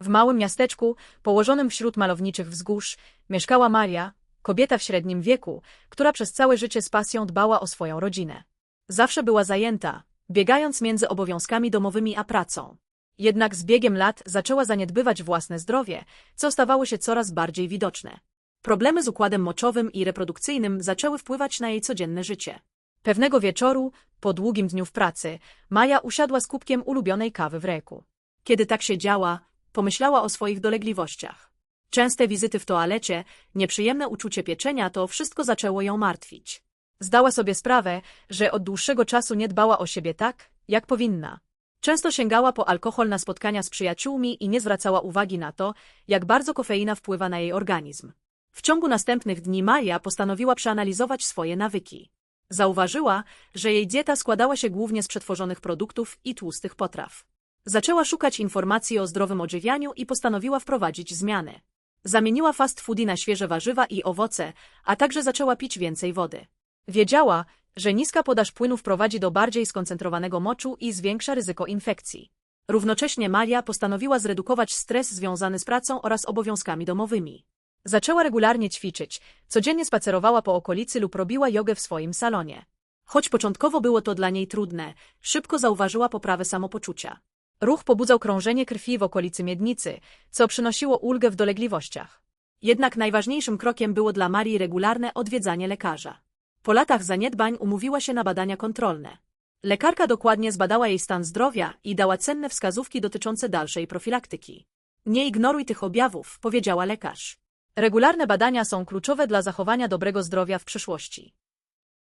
W małym miasteczku, położonym wśród malowniczych wzgórz, mieszkała Maria, kobieta w średnim wieku, która przez całe życie z pasją dbała o swoją rodzinę. Zawsze była zajęta, biegając między obowiązkami domowymi a pracą. Jednak z biegiem lat zaczęła zaniedbywać własne zdrowie, co stawało się coraz bardziej widoczne. Problemy z układem moczowym i reprodukcyjnym zaczęły wpływać na jej codzienne życie. Pewnego wieczoru, po długim dniu w pracy, Maja usiadła z kubkiem ulubionej kawy w ręku. Kiedy tak siedziała, pomyślała o swoich dolegliwościach. Częste wizyty w toalecie, nieprzyjemne uczucie pieczenia to wszystko zaczęło ją martwić. Zdała sobie sprawę, że od dłuższego czasu nie dbała o siebie tak, jak powinna. Często sięgała po alkohol na spotkania z przyjaciółmi i nie zwracała uwagi na to, jak bardzo kofeina wpływa na jej organizm. W ciągu następnych dni Maria postanowiła przeanalizować swoje nawyki. Zauważyła, że jej dieta składała się głównie z przetworzonych produktów i tłustych potraw. Zaczęła szukać informacji o zdrowym odżywianiu i postanowiła wprowadzić zmiany. Zamieniła fast foody na świeże warzywa i owoce, a także zaczęła pić więcej wody. Wiedziała, że niska podaż płynów prowadzi do bardziej skoncentrowanego moczu i zwiększa ryzyko infekcji. Równocześnie Maria postanowiła zredukować stres związany z pracą oraz obowiązkami domowymi. Zaczęła regularnie ćwiczyć, codziennie spacerowała po okolicy lub robiła jogę w swoim salonie. Choć początkowo było to dla niej trudne, szybko zauważyła poprawę samopoczucia. Ruch pobudzał krążenie krwi w okolicy miednicy, co przynosiło ulgę w dolegliwościach. Jednak najważniejszym krokiem było dla Marii regularne odwiedzanie lekarza. Po latach zaniedbań umówiła się na badania kontrolne. Lekarka dokładnie zbadała jej stan zdrowia i dała cenne wskazówki dotyczące dalszej profilaktyki. Nie ignoruj tych objawów, powiedziała lekarz. Regularne badania są kluczowe dla zachowania dobrego zdrowia w przyszłości.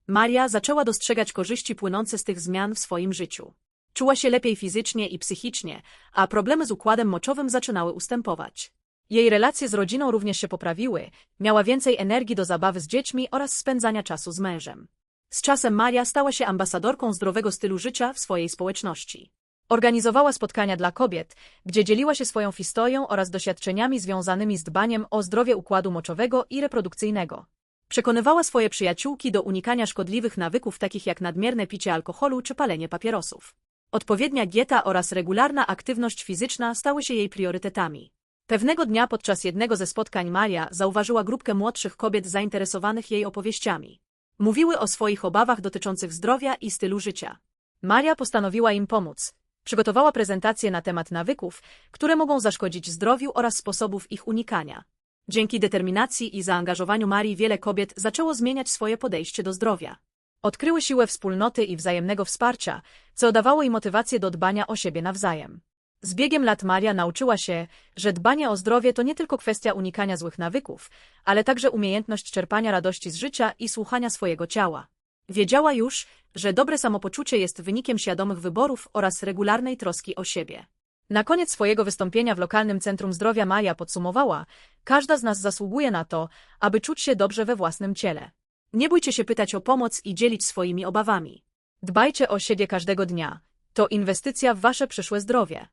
Maria zaczęła dostrzegać korzyści płynące z tych zmian w swoim życiu. Czuła się lepiej fizycznie i psychicznie, a problemy z układem moczowym zaczynały ustępować. Jej relacje z rodziną również się poprawiły, miała więcej energii do zabawy z dziećmi oraz spędzania czasu z mężem. Z czasem Maria stała się ambasadorką zdrowego stylu życia w swojej społeczności. Organizowała spotkania dla kobiet, gdzie dzieliła się swoją historią oraz doświadczeniami związanymi z dbaniem o zdrowie układu moczowego i reprodukcyjnego. Przekonywała swoje przyjaciółki do unikania szkodliwych nawyków takich jak nadmierne picie alkoholu czy palenie papierosów. Odpowiednia dieta oraz regularna aktywność fizyczna stały się jej priorytetami. Pewnego dnia podczas jednego ze spotkań Maria zauważyła grupkę młodszych kobiet zainteresowanych jej opowieściami. Mówiły o swoich obawach dotyczących zdrowia i stylu życia. Maria postanowiła im pomóc. Przygotowała prezentację na temat nawyków, które mogą zaszkodzić zdrowiu oraz sposobów ich unikania. Dzięki determinacji i zaangażowaniu Marii wiele kobiet zaczęło zmieniać swoje podejście do zdrowia. Odkryły siłę wspólnoty i wzajemnego wsparcia, co dawało im motywację do dbania o siebie nawzajem. Z biegiem lat Maria nauczyła się, że dbanie o zdrowie to nie tylko kwestia unikania złych nawyków, ale także umiejętność czerpania radości z życia i słuchania swojego ciała. Wiedziała już, że dobre samopoczucie jest wynikiem świadomych wyborów oraz regularnej troski o siebie. Na koniec swojego wystąpienia w lokalnym Centrum Zdrowia Maja podsumowała, każda z nas zasługuje na to, aby czuć się dobrze we własnym ciele. Nie bójcie się pytać o pomoc i dzielić swoimi obawami. Dbajcie o siebie każdego dnia. To inwestycja w wasze przyszłe zdrowie.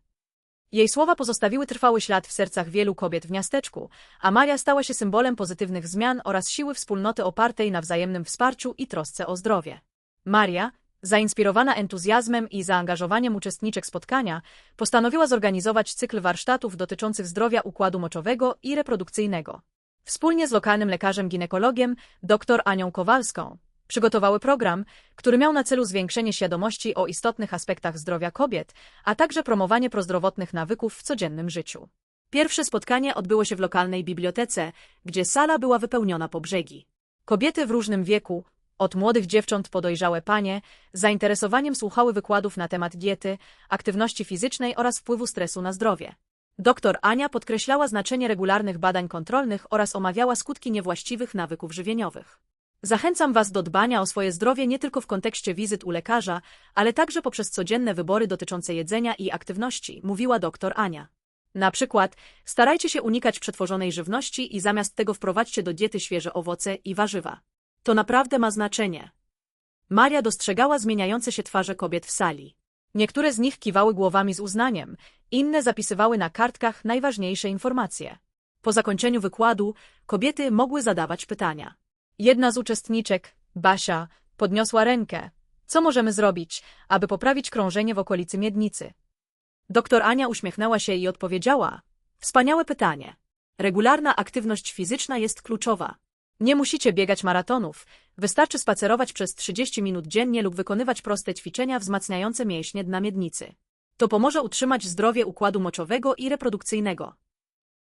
Jej słowa pozostawiły trwały ślad w sercach wielu kobiet w miasteczku, a Maria stała się symbolem pozytywnych zmian oraz siły wspólnoty opartej na wzajemnym wsparciu i trosce o zdrowie. Maria, zainspirowana entuzjazmem i zaangażowaniem uczestniczek spotkania, postanowiła zorganizować cykl warsztatów dotyczących zdrowia układu moczowego i reprodukcyjnego. Wspólnie z lokalnym lekarzem ginekologiem, dr Anią Kowalską, przygotowały program, który miał na celu zwiększenie świadomości o istotnych aspektach zdrowia kobiet, a także promowanie prozdrowotnych nawyków w codziennym życiu. Pierwsze spotkanie odbyło się w lokalnej bibliotece, gdzie sala była wypełniona po brzegi. Kobiety w różnym wieku, od młodych dziewcząt po dojrzałe panie, z zainteresowaniem słuchały wykładów na temat diety, aktywności fizycznej oraz wpływu stresu na zdrowie. Doktor Ania podkreślała znaczenie regularnych badań kontrolnych oraz omawiała skutki niewłaściwych nawyków żywieniowych. Zachęcam Was do dbania o swoje zdrowie nie tylko w kontekście wizyt u lekarza, ale także poprzez codzienne wybory dotyczące jedzenia i aktywności, mówiła doktor Ania. Na przykład, starajcie się unikać przetworzonej żywności i zamiast tego wprowadźcie do diety świeże owoce i warzywa. To naprawdę ma znaczenie. Maria dostrzegała zmieniające się twarze kobiet w sali. Niektóre z nich kiwały głowami z uznaniem, inne zapisywały na kartkach najważniejsze informacje. Po zakończeniu wykładu kobiety mogły zadawać pytania. Jedna z uczestniczek, Basia, podniosła rękę. Co możemy zrobić, aby poprawić krążenie w okolicy miednicy? Doktor Ania uśmiechnęła się i odpowiedziała. Wspaniałe pytanie. Regularna aktywność fizyczna jest kluczowa. Nie musicie biegać maratonów, wystarczy spacerować przez 30 minut dziennie lub wykonywać proste ćwiczenia wzmacniające mięśnie dna miednicy. To pomoże utrzymać zdrowie układu moczowego i reprodukcyjnego.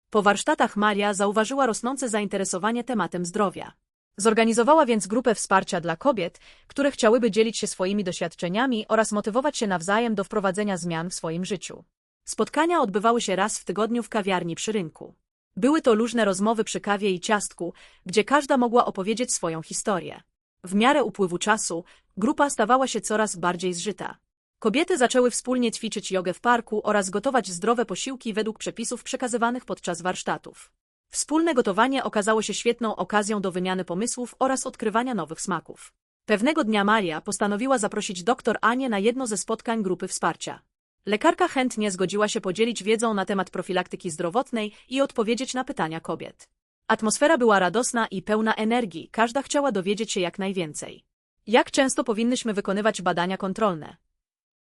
Po warsztatach Maria zauważyła rosnące zainteresowanie tematem zdrowia. Zorganizowała więc grupę wsparcia dla kobiet, które chciałyby dzielić się swoimi doświadczeniami oraz motywować się nawzajem do wprowadzenia zmian w swoim życiu. Spotkania odbywały się raz w tygodniu w kawiarni przy rynku. Były to luźne rozmowy przy kawie i ciastku, gdzie każda mogła opowiedzieć swoją historię. W miarę upływu czasu grupa stawała się coraz bardziej zżyta. Kobiety zaczęły wspólnie ćwiczyć jogę w parku oraz gotować zdrowe posiłki według przepisów przekazywanych podczas warsztatów. Wspólne gotowanie okazało się świetną okazją do wymiany pomysłów oraz odkrywania nowych smaków. Pewnego dnia Maria postanowiła zaprosić dr Anię na jedno ze spotkań grupy wsparcia. Lekarka chętnie zgodziła się podzielić wiedzą na temat profilaktyki zdrowotnej i odpowiedzieć na pytania kobiet. Atmosfera była radosna i pełna energii, każda chciała dowiedzieć się jak najwięcej. Jak często powinnyśmy wykonywać badania kontrolne?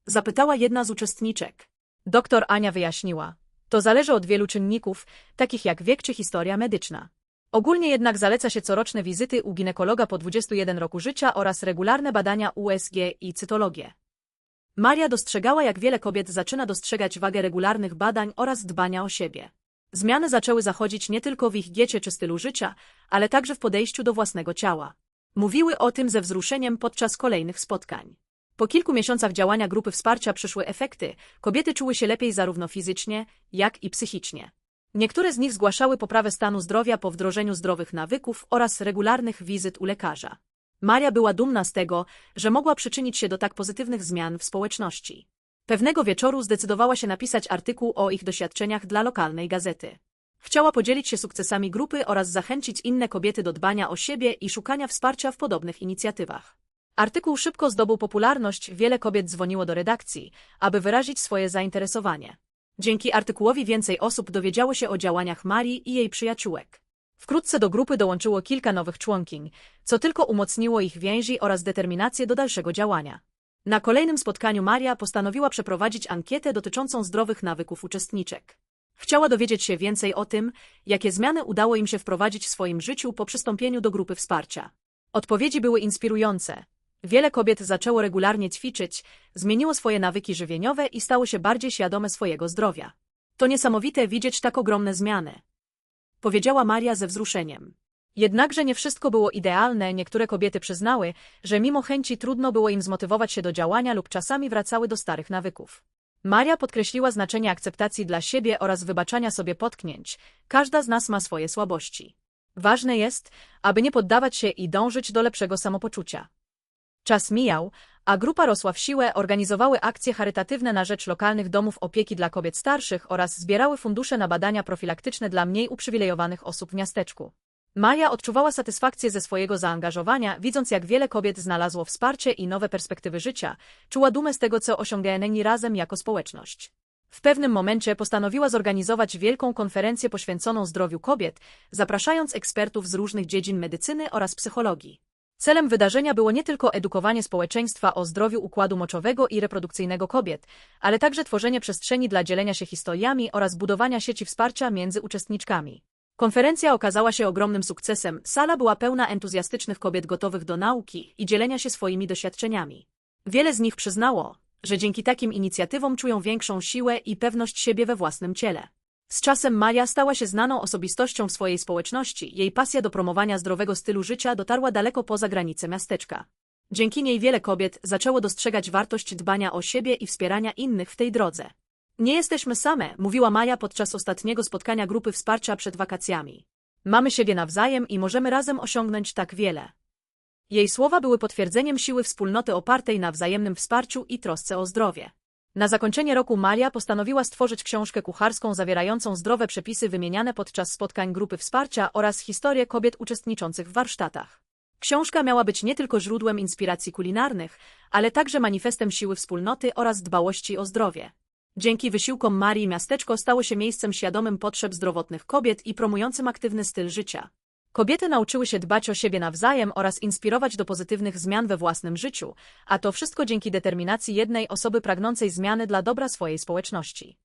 Zapytała jedna z uczestniczek. Doktor Ania wyjaśniła. To zależy od wielu czynników, takich jak wiek czy historia medyczna. Ogólnie jednak zaleca się coroczne wizyty u ginekologa po 21 roku życia oraz regularne badania USG i cytologię. Maria dostrzegała, jak wiele kobiet zaczyna dostrzegać wagę regularnych badań oraz dbania o siebie. Zmiany zaczęły zachodzić nie tylko w ich diecie czy stylu życia, ale także w podejściu do własnego ciała. Mówiły o tym ze wzruszeniem podczas kolejnych spotkań. Po kilku miesiącach działania grupy wsparcia przyszły efekty, kobiety czuły się lepiej zarówno fizycznie, jak i psychicznie. Niektóre z nich zgłaszały poprawę stanu zdrowia po wdrożeniu zdrowych nawyków oraz regularnych wizyt u lekarza. Maria była dumna z tego, że mogła przyczynić się do tak pozytywnych zmian w społeczności. Pewnego wieczoru zdecydowała się napisać artykuł o ich doświadczeniach dla lokalnej gazety. Chciała podzielić się sukcesami grupy oraz zachęcić inne kobiety do dbania o siebie i szukania wsparcia w podobnych inicjatywach. Artykuł szybko zdobył popularność, wiele kobiet dzwoniło do redakcji, aby wyrazić swoje zainteresowanie. Dzięki artykułowi więcej osób dowiedziało się o działaniach Marii i jej przyjaciółek. Wkrótce do grupy dołączyło kilka nowych członkiń, co tylko umocniło ich więzi oraz determinację do dalszego działania. Na kolejnym spotkaniu Maria postanowiła przeprowadzić ankietę dotyczącą zdrowych nawyków uczestniczek. Chciała dowiedzieć się więcej o tym, jakie zmiany udało im się wprowadzić w swoim życiu po przystąpieniu do grupy wsparcia. Odpowiedzi były inspirujące. Wiele kobiet zaczęło regularnie ćwiczyć, zmieniło swoje nawyki żywieniowe i stało się bardziej świadome swojego zdrowia. To niesamowite widzieć tak ogromne zmiany. Powiedziała Maria ze wzruszeniem. Jednakże nie wszystko było idealne, niektóre kobiety przyznały, że mimo chęci trudno było im zmotywować się do działania lub czasami wracały do starych nawyków. Maria podkreśliła znaczenie akceptacji dla siebie oraz wybaczania sobie potknięć. Każda z nas ma swoje słabości. Ważne jest, aby nie poddawać się i dążyć do lepszego samopoczucia. Czas mijał, a grupa rosła w siłę, organizowały akcje charytatywne na rzecz lokalnych domów opieki dla kobiet starszych oraz zbierały fundusze na badania profilaktyczne dla mniej uprzywilejowanych osób w miasteczku. Maja odczuwała satysfakcję ze swojego zaangażowania, widząc jak wiele kobiet znalazło wsparcie i nowe perspektywy życia, czuła dumę z tego, co osiągnęli razem jako społeczność. W pewnym momencie postanowiła zorganizować wielką konferencję poświęconą zdrowiu kobiet, zapraszając ekspertów z różnych dziedzin medycyny oraz psychologii. Celem wydarzenia było nie tylko edukowanie społeczeństwa o zdrowiu układu moczowego i reprodukcyjnego kobiet, ale także tworzenie przestrzeni dla dzielenia się historiami oraz budowania sieci wsparcia między uczestniczkami. Konferencja okazała się ogromnym sukcesem, sala była pełna entuzjastycznych kobiet gotowych do nauki i dzielenia się swoimi doświadczeniami. Wiele z nich przyznało, że dzięki takim inicjatywom czują większą siłę i pewność siebie we własnym ciele. Z czasem Maja stała się znaną osobistością w swojej społeczności, jej pasja do promowania zdrowego stylu życia dotarła daleko poza granice miasteczka. Dzięki niej wiele kobiet zaczęło dostrzegać wartość dbania o siebie i wspierania innych w tej drodze. Nie jesteśmy same, mówiła Maja podczas ostatniego spotkania grupy wsparcia przed wakacjami. Mamy siebie nawzajem i możemy razem osiągnąć tak wiele. Jej słowa były potwierdzeniem siły wspólnoty opartej na wzajemnym wsparciu i trosce o zdrowie. Na zakończenie roku Maria postanowiła stworzyć książkę kucharską zawierającą zdrowe przepisy wymieniane podczas spotkań grupy wsparcia oraz historię kobiet uczestniczących w warsztatach. Książka miała być nie tylko źródłem inspiracji kulinarnych, ale także manifestem siły wspólnoty oraz dbałości o zdrowie. Dzięki wysiłkom Marii miasteczko stało się miejscem świadomym potrzeb zdrowotnych kobiet i promującym aktywny styl życia. Kobiety nauczyły się dbać o siebie nawzajem oraz inspirować do pozytywnych zmian we własnym życiu, a to wszystko dzięki determinacji jednej osoby pragnącej zmiany dla dobra swojej społeczności.